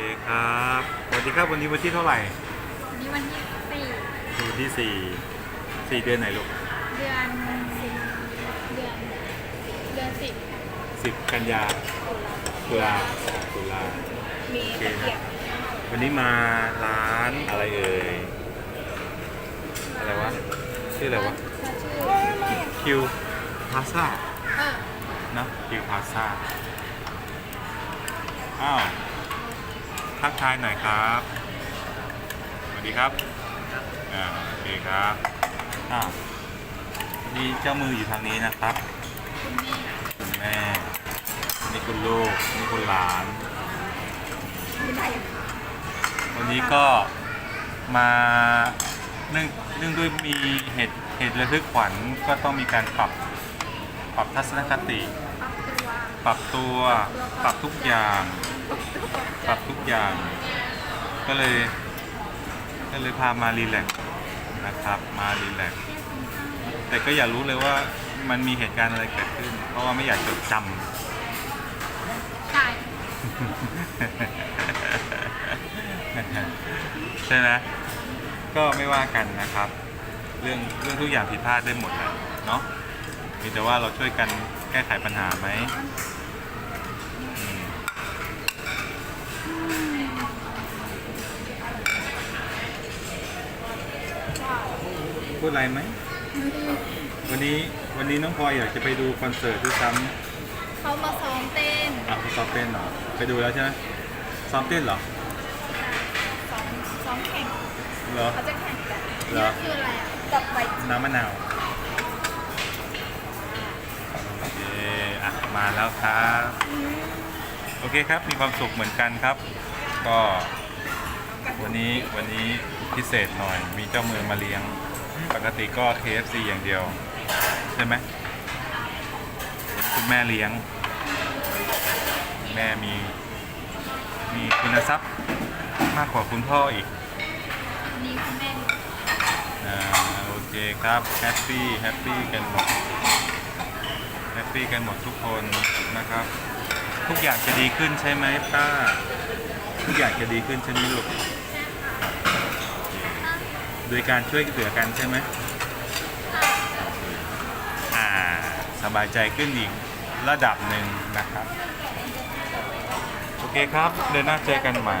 เคครับสวัสดีครับวันนี้วันที่เท่าไหร่ วันนี้วันที่สี่วันที่สี่สี่เดือนไหนลูกเดือนสิบเดือนเดือนสิบสิบกันยาตุลาตุลามีโอเคตะเกียบวันนี้มาร้านอะไรเอ่ยอะไรวะชื่ออะไรวะชื่อคิวพาซ่าเออนะคิวพาซ่าอ้าว ทักทายหน่อยครับสวัสดีครับอ่าโอเคครับอ้าวนี่เจ้ามืออยู่ทางนี้นะครับคุณแม่นี่คุณลูกนี่คุณหลาน วันนี้ก็มาเนื่องเนื่องด้วยมีเหตุเหตุระทึกขวัญก็ต้องมีการปรับปรับทัศนคติ ปรับตัวปรับทุกอย่าง ปรับทุกอย่าง ก็เลย ก็เลยพามารีแลกซ์นะครับ มารีแลกซ์แต่ก็อย่ารู้เลยว่ามันมีเหตุการณ์อะไรเกิดขึ้น เพราะว่าไม่อยากจดจำใช่ใช่ไหมก็ไม่ว่ากันนะครับ เรื่องเรื่องทุกอย่างผิดพลาดได้หมดแหละเนาะมีแต่ว่าเราช่วยกันแก้ไขปัญหาไหม พูดอะไรไหม วันนี้วันนี้น้องพลอยอยากจะไปดูคอนเสิร์ตด้วยซ้เขามาซ้อมเต้นำอะเขาซ้อมเต้นเหรอ ไปดูแล้วใช่ไหมซ้อมเต้นเหรอ ซ้อมซ้อมแข่งเหรอ เขาจะแข่งกันเหรอ นี่คืออะไรอะดับไฟน้ำมะนาวโอเคอะมาแล้วครับ โอเคครับ มีความสุขเหมือนกันครับ ก็วันนี้วันนี้ พิเศษหน่อย มีเจ้ามือมาเลี้ยง ปกติก็ KFC อย่างเดียว ใช่ไหมคุณแม่เลี้ยง แม่มี มีคุณทรัพย์มากกว่าคุณพ่ออีกนี่คุณแม่อ่าโอเคครับแฮปปี้แฮปปี้กันหมดแฮปปี้กันหมดทุกคนนะครับ ทุกอย่างจะดีขึ้นใช่ไหมป้า ทุกอย่างจะดีขึ้นใช่ไหมลูก โดยการช่วยเหลือกันใช่ไหมอ่าสบายใจขึ้นอีกระดับหนึ่งนะครับ โอเคครับ เดือนหน้าเจอกันใหม่